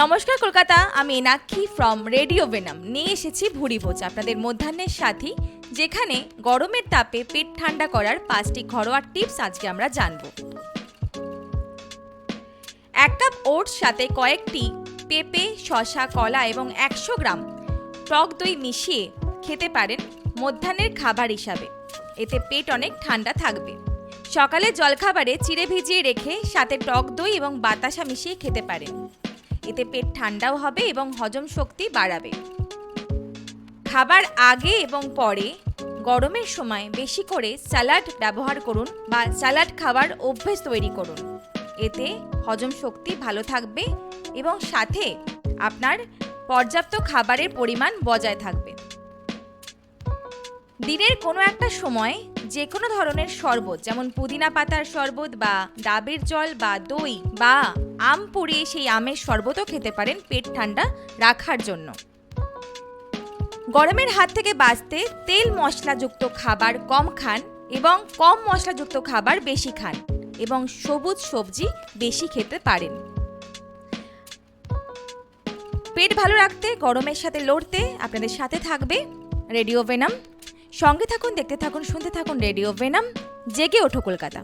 নমস্কার, কলকাতা। আমি Enakshi from radio বেনাম নিয়ে এসেছি ভুড়ি ভোজ। আপনাদের মধ্যাহ্নের সাথী, যেখানে গরমের তাপে পেট ঠান্ডা করার পাঁচটি ঘরোয়া টিপস আজকে আমরা জানব। এক কাপ ওটস, সাথে কয়েকটি পেঁপে, শসা, কলা এবং একশো গ্রাম টক দই মিশিয়ে খেতে পারেন মধ্যাহ্নের খাবার হিসাবে। এতে পেট অনেক ঠান্ডা থাকবে। সকালে জলখাবারে চিড়ে ভিজিয়ে রেখে সাথে টক দই এবং বাতাসা মিশিয়ে খেতে পারেন। এতে পেট ঠান্ডাও হবে এবং হজম শক্তি বাড়াবে। খাবার আগে এবং পরে গরমের সময় বেশি করে স্যালাড ব্যবহার করুন বা স্যালাড খাবার অভ্যেস তৈরি করুন। এতে হজম শক্তি ভালো থাকবে এবং সাথে আপনার পর্যাপ্ত খাবারের পরিমাণ বজায় থাকবে। দিনের কোনো একটা সময় যে কোনো ধরনের শরবত, যেমন পুদিনা পাতার শরবত বা ডাবের জল বা দই বা আম পুড়িয়ে সেই আমের শরবতও খেতে পারেন পেট ঠান্ডা রাখার জন্য। গরমের হাত থেকে বাঁচতে তেল মশলাযুক্ত খাবার কম খান এবং কম মশলাযুক্ত খাবার বেশি খান এবং সবুজ সবজি বেশি খেতে পারেন। পেট ভালো রাখতে, গরমের সাথে লড়তে আপনাদের সাথে থাকবে রেডিও ভেনাম। সঙ্গে থাকুন দেখতে থাকুন শুনতে থাকুন রেডিও ভেনাম জেগে ওঠো কলকাতা।